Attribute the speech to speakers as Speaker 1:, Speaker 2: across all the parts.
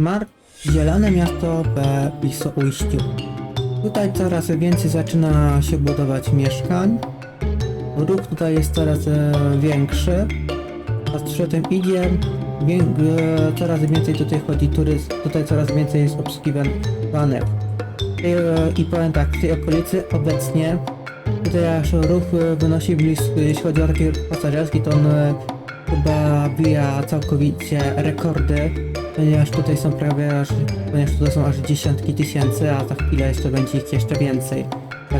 Speaker 1: Smart Zielone Miasto we Ujściu. Tutaj coraz więcej zaczyna się budować mieszkań. Ruch tutaj jest coraz e, większy. A z tym idzie wię, e, coraz więcej tutaj chodzi turyst, tutaj coraz więcej jest obsługiwanych. I, e, I powiem tak, w tej okolicy obecnie tutaj aż ruch e, wynosi blisko, jeśli chodzi o taki pasażerski, to on e, chyba bija całkowicie rekordy, ponieważ tutaj są prawie aż, ponieważ tutaj są aż dziesiątki tysięcy, a za chwilę jeszcze będzie ich jeszcze więcej.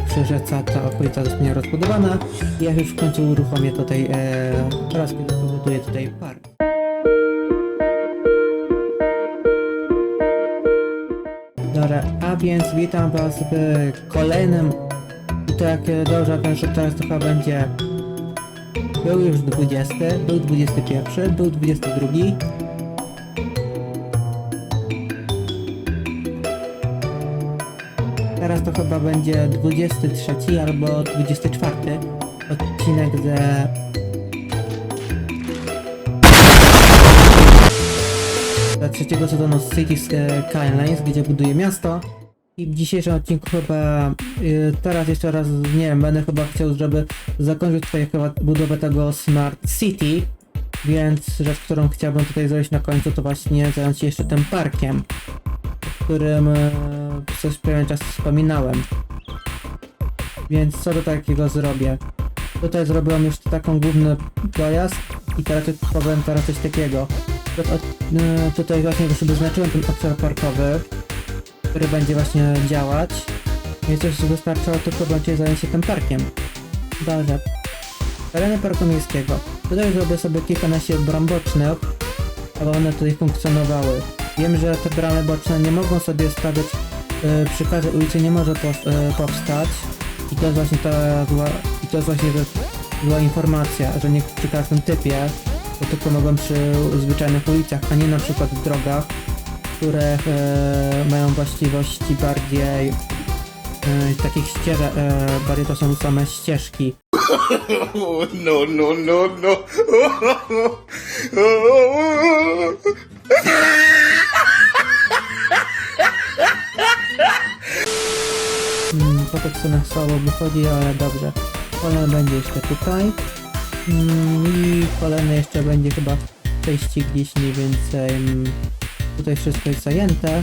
Speaker 1: Przy rzece ta okolica zostanie rozbudowana i jak już w końcu uruchomię tutaj e, teraz kiedy pobuduję tutaj park. Dobra, a więc witam was w kolejnym i to jak e, dobrze że teraz to chyba będzie był już 20, był 21, był 22 Teraz to chyba będzie 23 albo 24 odcinek ze... Ze trzeciego sezonu City Skylines, gdzie buduję miasto. I w dzisiejszym odcinku chyba, y, teraz jeszcze raz, nie wiem, będę chyba chciał, żeby zakończyć tutaj chyba budowę tego Smart City. Więc rzecz, którą chciałbym tutaj zrobić na końcu, to właśnie zająć się jeszcze tym parkiem, o którym e, przez pewien czas wspominałem. Więc co do takiego zrobię? Tutaj zrobiłem już taką główny dojazd i teraz powiem teraz coś takiego. E, tutaj właśnie sobie wyznaczyłem ten obszar parkowy, który będzie właśnie działać. Więc już wystarczało tylko będzie zająć się tym parkiem. Dobrze. Tereny parku miejskiego. Zrobię sobie kilkanaście bram bocznych, aby one tutaj funkcjonowały. Wiem, że te bramy boczne nie mogą sobie stawiać e, przy każdej ulicy nie może pos- e, powstać i to jest właśnie ta zła, i to jest właśnie zła informacja, że nie przy każdym typie, to tylko mogą przy zwyczajnych ulicach, a nie na przykład w drogach, które e, mają właściwości bardziej e, takich ścieżek, e, bardziej to są same ścieżki.
Speaker 2: No, no, no, no.
Speaker 1: Mm, po tych scenach słabo wychodzi, ale dobrze. Kolejny będzie jeszcze tutaj. Mm, I kolejny jeszcze będzie chyba przejście gdzieś mniej więcej. mm, Tutaj wszystko jest zajęte.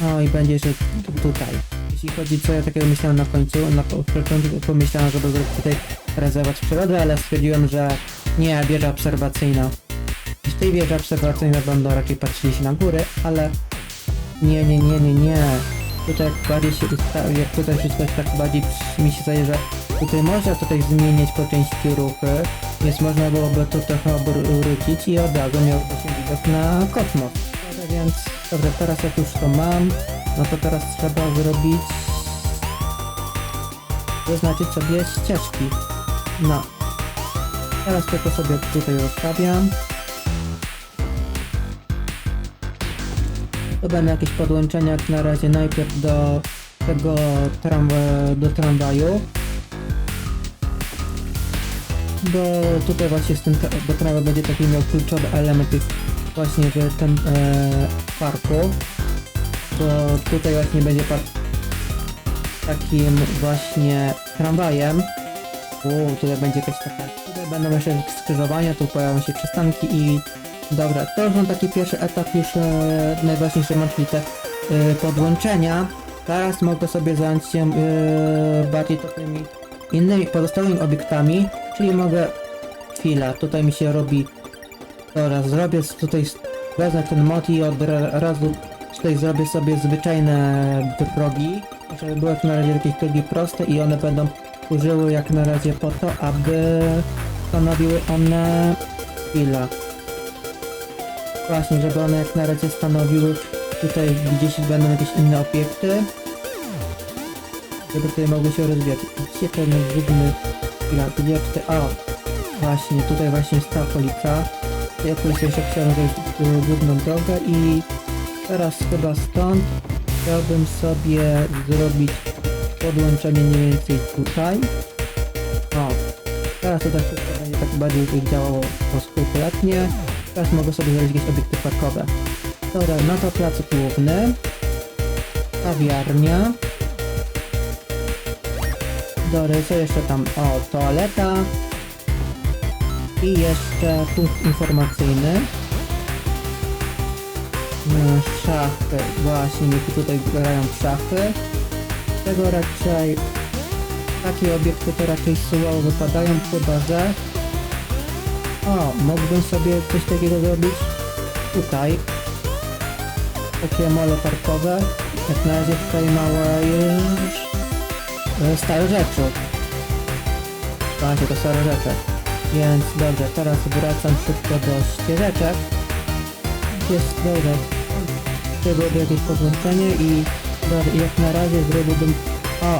Speaker 1: No i będzie jeszcze tu- tutaj. Jeśli chodzi co ja takiego myślałem na końcu, na po- początku pomyślałem, żeby zrobić tutaj rezerwat przyrody, ale stwierdziłem, że nie, wieża obserwacyjna. W tej wieży obserwacyjnej będą raczej patrzyli się na góry, ale nie, nie, nie, nie, nie. Tutaj jak bardziej się ustawi, jak tutaj wszystko jest tak bardziej mi się zdaje, że tutaj można tutaj zmieniać po części ruchy, więc można byłoby to trochę obrócić i od razu miałby się widok na kosmos. Więc dobra, teraz jak już to mam, no to teraz trzeba zrobić wyznaczyć sobie ścieżki. No. Teraz tylko sobie tutaj rozstawiam. To będą jakieś podłączenia jak na razie najpierw do tego tram, do tramwaju. Bo tutaj właśnie z tym, bo tramwaj będzie taki miał kluczowy element właśnie w tym e, parku. Bo tutaj właśnie będzie park takim właśnie tramwajem. Uuu, tutaj będzie jakaś taka... Tutaj będą jeszcze skrzyżowania, tu pojawią się przystanki i... Dobra, to są taki pierwszy etap już e, najważniejszy mam, czyli te e, podłączenia. Teraz mogę sobie zająć się e, bardziej to tymi innymi pozostałymi obiektami, czyli mogę... Chwila, tutaj mi się robi... Dobra, zrobię tutaj... Wezmę ten mod i od ra- razu tutaj zrobię sobie zwyczajne progi, żeby były jak na razie jakieś progi proste i one będą służyły jak na razie po to, aby stanowiły one chwila. Właśnie, żeby one jak na razie stanowiły tutaj gdzieś będą jakieś inne obiekty. Żeby tutaj mogły się rozwijać. Gdzie zróbmy chwila, gdzie tutaj, o! Właśnie, tutaj właśnie jest ta okolica. Ja tu jeszcze chciałem y, główną drogę i teraz chyba stąd chciałbym sobie zrobić podłączenie mniej więcej tutaj. O, teraz tutaj wszystko będzie tak bardziej działało skrupulatnie. Teraz mogę sobie zrobić jakieś obiekty parkowe. Dobra, no to plac główny. Kawiarnia. Dobra, co jeszcze tam? O, toaleta. I jeszcze punkt informacyjny. Szachy, właśnie, niech tutaj grają szachy. Tego raczej, takie obiekty to raczej słowo wypadają, chyba że... O, mógłbym sobie coś takiego zrobić tutaj. Takie molo parkowe. Jak na razie tutaj małe już... e, Stare rzeczy. Właśnie, to stare rzeczy. Więc dobrze, teraz wracam szybko do ścieżeczek. Jest dobrze. Byłoby jakieś podłączenie i dobra, jak na razie zrobiłbym... O!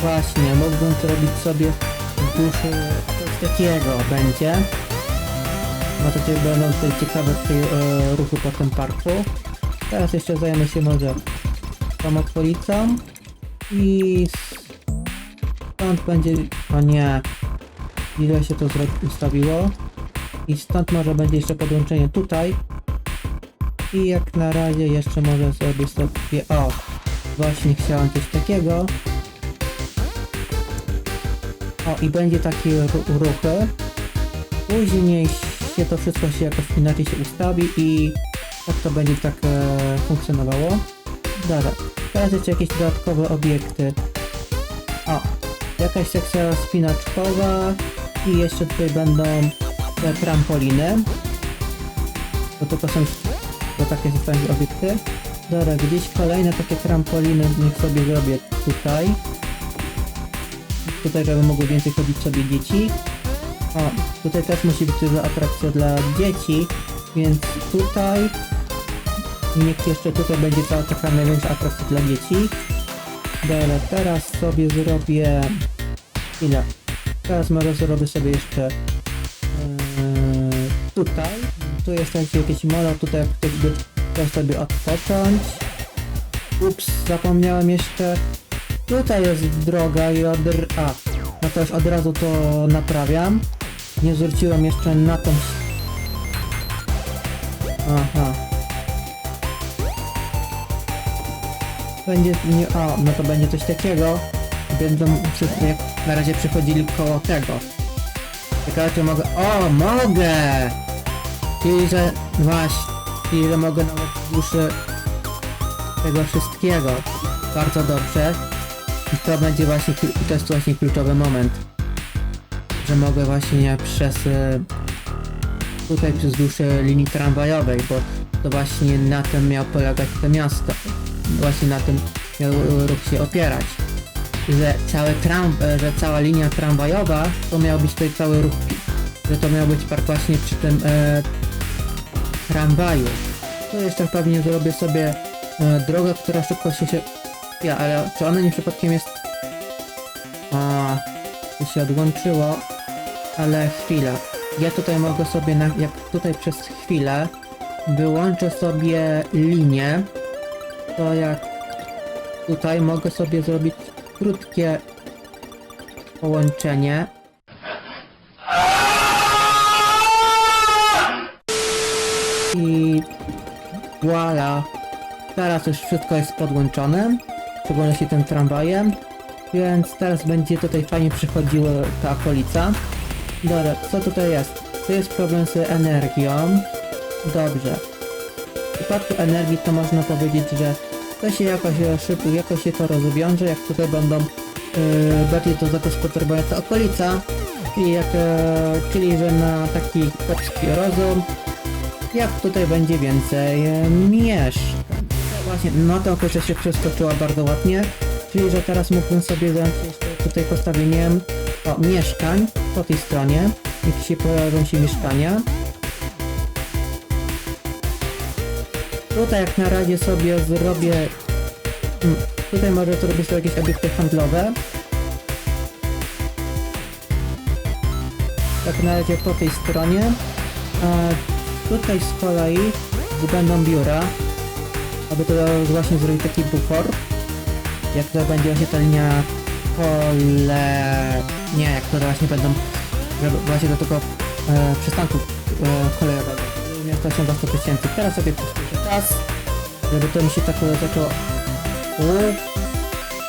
Speaker 1: Właśnie, mógłbym zrobić sobie w duszy coś takiego będzie. No to cię będą tutaj ciekawe tutaj, e, ruchy po tym parku. Teraz jeszcze zajmę się może tą okolicą. I stąd będzie... O nie. Ile się to ustawiło. I stąd może będzie jeszcze podłączenie tutaj. I jak na razie jeszcze może sobie sobie... O! Właśnie chciałem coś takiego. O, i będzie taki ru- ruchy. Później się to wszystko się jakoś inaczej się ustawi i tak to będzie tak e, funkcjonowało. Dobra, teraz jeszcze jakieś dodatkowe obiekty. O, jakaś sekcja spinaczkowa i jeszcze tutaj będą te trampoliny. Bo to, są to takie zostają obiekty. Dobra, gdzieś kolejne takie trampoliny niech sobie zrobię tutaj. Tutaj, żeby mogły więcej chodzić sobie dzieci. O, tutaj też musi być atrakcja dla dzieci, więc tutaj niech jeszcze tutaj będzie cała taka największa atrakcja dla dzieci. Dobra, teraz sobie zrobię... Ile? Teraz może zrobię sobie jeszcze yy, tutaj. Tu jest takie jakieś molo, tutaj jakby chcę sobie odpocząć. Ups, zapomniałem jeszcze. Tutaj jest droga i od... A, no to już od razu to naprawiam. Nie zwróciłem jeszcze na tą... Aha. Będzie... Nie, o, no to będzie coś takiego. Będą przy, na razie przychodzili koło tego. Ciekawe czy mogę... O, mogę! Czyli, że... Właśnie. Czyli, że mogę nawet duszy tego wszystkiego. Bardzo dobrze. I to będzie właśnie, to jest właśnie kluczowy moment. Że mogę właśnie przez e, tutaj przez duszę linii tramwajowej, bo to właśnie na tym miał polegać to miasto. Właśnie na tym miał e, ruch się opierać. Że cały tram, e, że cała linia tramwajowa to miał być tutaj cały ruch, że to miał być park właśnie przy tym e, tramwaju. To jeszcze pewnie zrobię sobie e, drogę, która szybko się. Ja, ale czy ona nie przypadkiem jest... A, się odłączyło. Ale chwila. Ja tutaj mogę sobie, na, jak tutaj przez chwilę wyłączę sobie linię, to jak tutaj mogę sobie zrobić krótkie połączenie. I voila. Teraz już wszystko jest podłączone. W szczególności tym tramwajem. Więc teraz będzie tutaj fajnie przychodziła ta okolica. Dobra, co tutaj jest? Tu jest problem z energią. Dobrze. W przypadku energii to można powiedzieć, że to się jakoś szybko, jakoś się to rozwiąże, jak tutaj będą yy, bardziej do zagospodarowania ta okolica. I jak, e, czyli że na taki chłopski rozum, jak tutaj będzie więcej e, mieszkań. Właśnie, no to określa się przeskoczyła bardzo ładnie. Czyli, że teraz mógłbym sobie zająć tutaj postawieniem o, mieszkań po tej stronie. Jak się pojawią się mieszkania. Tutaj jak na razie sobie zrobię... mm, Tutaj może zrobię sobie jakieś obiekty handlowe. Tak na razie po tej stronie. A tutaj z kolei będą biura. Aby to właśnie zrobić taki bufor. Jak to będzie właśnie ta linia kole... Nie, jak to właśnie będą właśnie do tego e, przystanku e, kolejowego. Miasto się za 100 tysięcy. Teraz sobie czas, żeby to mi się tak zaczęło...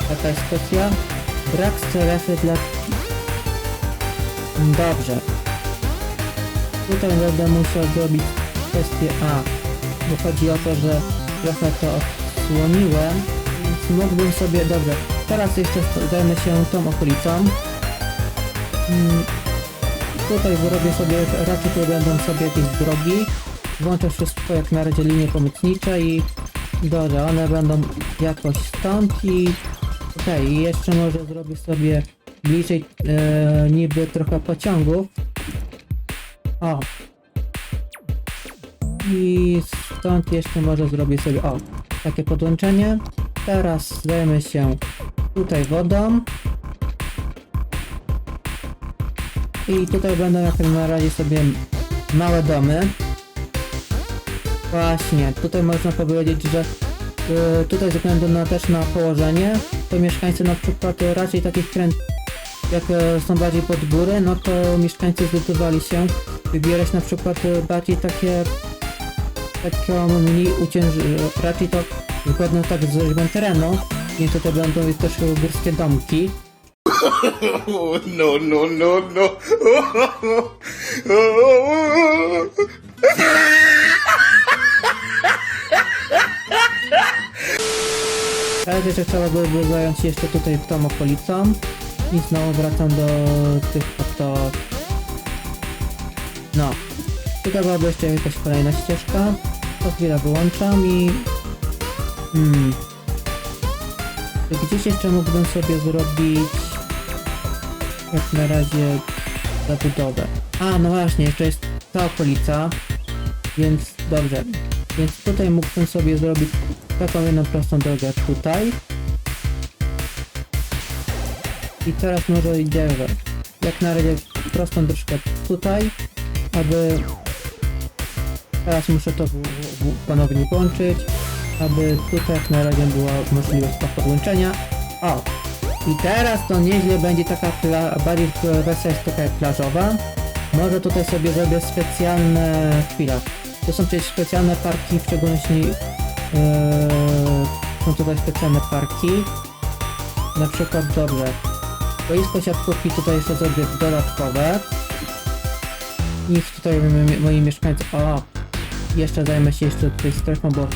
Speaker 1: Taka jest kwestia. Brak strefy dla... Dobrze. Tutaj będę musiał zrobić kwestię A, bo chodzi o to, że trochę to odsłoniłem, więc mógłbym sobie... Dobrze, teraz jeszcze zajmę się tą okolicą. Mm, Tutaj wyrobię sobie, raczej tu będą sobie jakieś drogi. Włączę wszystko jak na razie linie pomocnicze i dobrze, one będą jakoś stąd i okej, i jeszcze może zrobię sobie bliżej e, niby trochę pociągów. O. I stąd jeszcze może zrobię sobie, o, takie podłączenie. Teraz zajmę się tutaj wodą. I tutaj będą jak na razie sobie małe domy. Właśnie, tutaj można powiedzieć, że y, tutaj ze względu na też na położenie, to mieszkańcy na przykład y, raczej takich kręt jak e, są bardziej pod górę, no to mieszkańcy zdecydowali się wybierać na przykład y, bardziej takie taką mniej ucięży, raczej to zgodnie tak z rzeźbą terenu, więc tutaj będą też górskie domki.
Speaker 2: No, no, no, no.
Speaker 1: Teraz jeszcze trzeba byłoby zająć się jeszcze tutaj tą okolicą i znowu wracam do tych oto... No. Tutaj byłaby jeszcze jakaś kolejna ścieżka. To chwilę wyłączam i... Hmm. Gdzieś jeszcze mógłbym sobie zrobić... Jak na razie zabudowę. A, no właśnie, jeszcze jest ta okolica. Więc dobrze. Więc tutaj mógłbym sobie zrobić taką jedną prostą drogę tutaj. I teraz może idziemy. Jak na razie prostą drożkę tutaj, aby teraz muszę to ponownie włączyć, aby tutaj jak na razie była możliwość podłączenia. O! I teraz to nieźle będzie taka bardziej wersja jest taka plażowa. Może tutaj sobie zrobię specjalne chwila. To są przecież specjalne parki, w szczególności są tutaj specjalne parki. Na przykład, dobrze. Boisko siatkówki tutaj jeszcze zrobię dodatkowe. Niech tutaj moi mieszkańcy... O! Jeszcze zajmę się jeszcze tutaj strefą, bo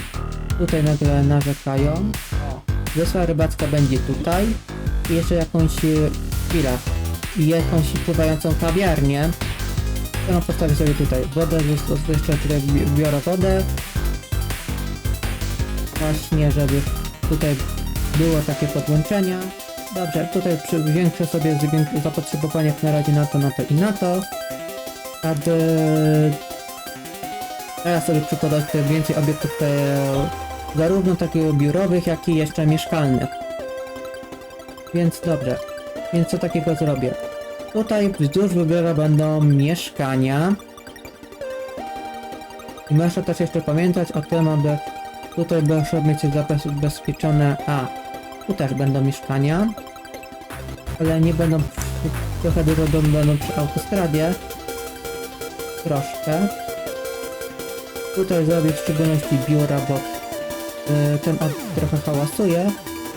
Speaker 1: tutaj nagle narzekają. O! Wyspa rybacka będzie tutaj. I jeszcze jakąś... e, Chwila. I jakąś pływającą kawiarnię. To postawię sobie tutaj. Wodę, jeszcze tutaj bi- biorę wodę właśnie, żeby tutaj było takie podłączenia. Dobrze, tutaj zwiększę sobie zapotrzebowanie jak na razie na to, na to i na to. Aby teraz sobie przykładać więcej obiektów zarówno takich biurowych, jak i jeszcze mieszkalnych. Więc dobrze. Więc co takiego zrobię? Tutaj wzdłuż wybiera będą mieszkania. I muszę też jeszcze pamiętać o tym, aby Tutaj muszę mieć zabezpieczone... A, tu też będą mieszkania. Ale nie będą... Trochę dużo dom będą przy autostradzie. Troszkę. Tutaj zrobię w szczególności biura, bo y, ten od trochę hałasuje.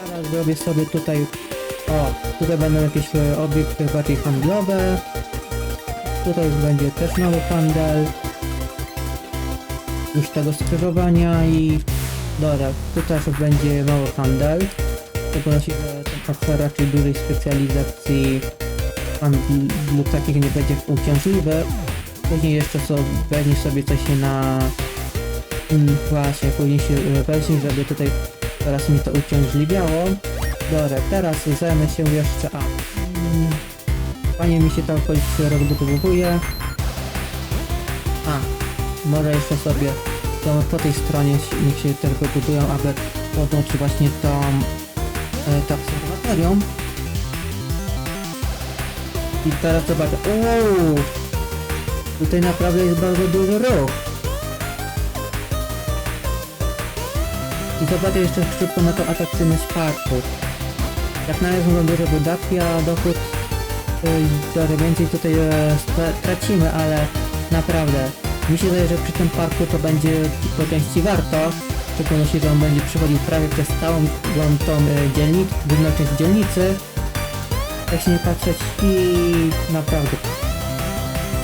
Speaker 1: Teraz zrobię sobie tutaj... O, tutaj będą jakieś y, obiekty bardziej handlowe. Tutaj będzie też mały handel już tego skrzyżowania i dobra, tu też będzie mały handel. W szczególności, że ten obszar raczej dużej specjalizacji handlu takich nie będzie uciążliwy. Później jeszcze so, weźmie sobie coś na... Mm, właśnie, później się weźmie, żeby tutaj teraz mi to uciążliwiało. Dobra, teraz zajmę się jeszcze... A, mm, fajnie mi się ta okolica rozbudowuje. A, może jeszcze sobie to po tej stronie niech się też wybudują, aby podłączyć właśnie tą e, to obserwatorium. I teraz zobaczę. Uuu! Tutaj naprawdę jest bardzo duży ruch. I zobaczę jeszcze szybko na tą atrakcyjność parku. Jak na razie są duże wydatki, a dochód y, trochę więcej tutaj e, stra- tracimy, ale naprawdę Mi się wydaje, że przy tym parku to będzie po części warto, w szczególności, że on będzie przechodził prawie przez całą tą, tą e, dzielnicę, główną część dzielnicy. Tak się nie patrzeć i naprawdę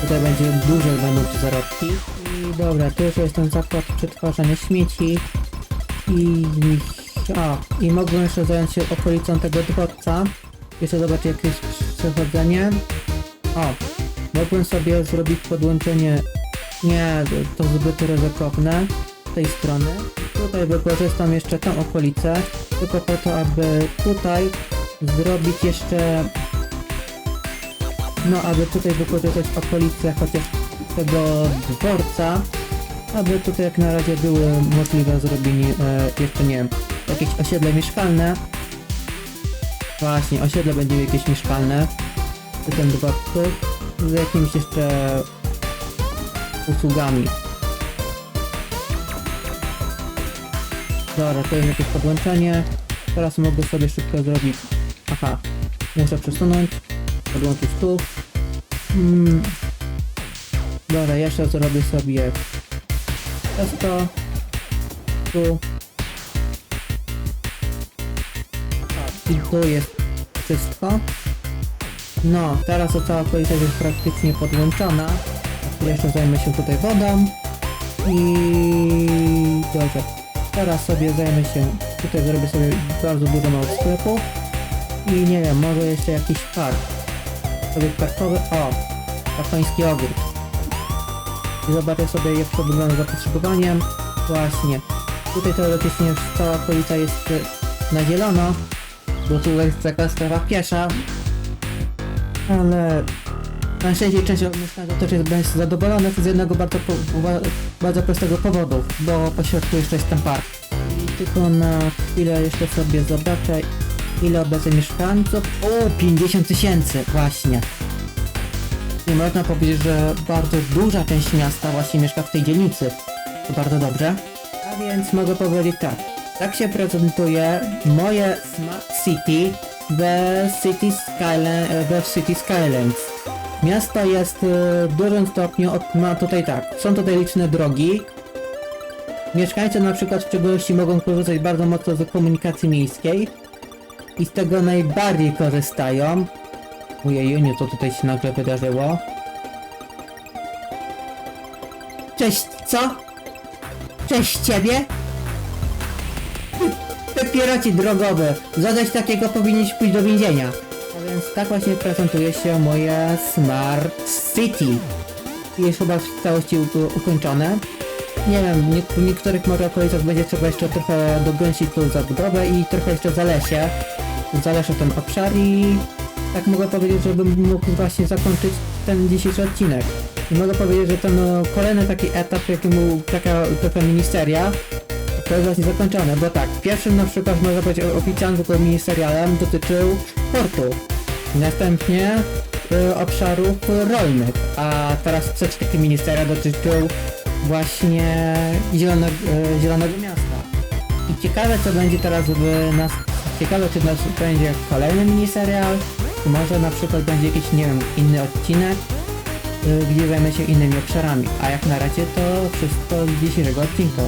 Speaker 1: tutaj będzie duże będą zarobki. I dobra, tu już jest ten zakład przetwarzania śmieci i a, i mogłem jeszcze zająć się okolicą tego dworca. Jeszcze zobaczyć jakieś przechodzenie. O, mogłem sobie zrobić podłączenie. Nie, to zbyt ryzykowne z tej strony. Tutaj wykorzystam jeszcze tą okolicę, tylko po to, aby tutaj zrobić jeszcze no, aby tutaj wykorzystać okolice chociaż tego dworca, aby tutaj jak na razie były możliwe zrobienie e, jeszcze nie wiem, jakieś osiedle mieszkalne. Właśnie, osiedle będzie jakieś mieszkalne przy tym dworcu z jakimiś jeszcze usługami. Dobra, to jest jakieś podłączenie. Teraz mogę sobie szybko zrobić. Aha, muszę przesunąć, podłączyć tu. Hmm. Dobra, jeszcze zrobię sobie testo. Tu. Tak, i tu jest wszystko. No, teraz cała okolica jest praktycznie podłączona. Jeszcze zajmę się tutaj wodą. I dobrze. Teraz sobie zajmę się, tutaj zrobię sobie bardzo dużo małych sklepów. I nie wiem, może jeszcze jakiś park. Obiekt parkowy, o, japoński ogród. I zobaczę sobie jak to wygląda zapotrzebowaniem. Właśnie. Tutaj teoretycznie cała okolica jest na zielono, bo tutaj jest taka strefa piesza. Ale na szczęście część mieszkańców też jest bez zadowolonych z jednego bardzo, po, bardzo prostego powodu, bo po środku jeszcze jest ten park. I tylko na chwilę jeszcze sobie zobaczę ile obecnie mieszkańców. O, 50 tysięcy, właśnie. I można powiedzieć, że bardzo duża część miasta właśnie mieszka w tej dzielnicy. To bardzo dobrze. A więc mogę powiedzieć tak. Tak się prezentuje moje Smart City we City, Skyline, City Skylines. Miasto jest e, w dużym stopniu, ma tutaj tak, są tutaj liczne drogi. Mieszkańcy na przykład w szczególności mogą korzystać bardzo mocno z komunikacji miejskiej i z tego najbardziej korzystają. Ojej, co tutaj się nagle wydarzyło? Cześć, co? Cześć ciebie? Ty pieroci drogowy, za coś takiego powinieneś pójść do więzienia. Więc tak właśnie prezentuje się moje Smart City. Jest chyba w całości ukończone. Nie wiem, nie, w niektórych może okolicach będzie trzeba jeszcze trochę dogęścić tą zabudowę i trochę jeszcze zalesie. Zaleszę ten obszar i tak mogę powiedzieć, żebym mógł właśnie zakończyć ten dzisiejszy odcinek. I mogę powiedzieć, że ten no, kolejny taki etap, jaki był taka, taka ministeria, to jest właśnie zakończone, bo tak, pierwszym na przykład można powiedzieć oficjalnym ministerialem dotyczył portu. Następnie y, obszarów rolnych, a teraz trzeci taki ministeria dotyczył właśnie zielonego, y, zielonego miasta. I ciekawe co będzie teraz w nas, ciekawe czy nas będzie kolejny miniserial, może na przykład będzie jakiś, nie wiem, inny odcinek, y, gdzie zajmę się innymi obszarami. A jak na razie to wszystko z dzisiejszego odcinka.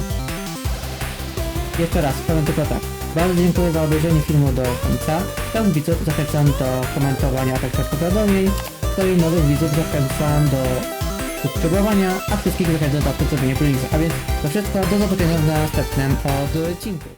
Speaker 1: Jeszcze raz, powiem tylko tak. Bardzo dziękuję za obejrzenie filmu do końca. Tam widzów zachęcam do komentowania, a także powiadomień. Kolei nowych widzów zachęcam do subskrybowania, a wszystkich zachęcam do podsumowania playlistu. A więc to wszystko, do zobaczenia w następnym odcinku.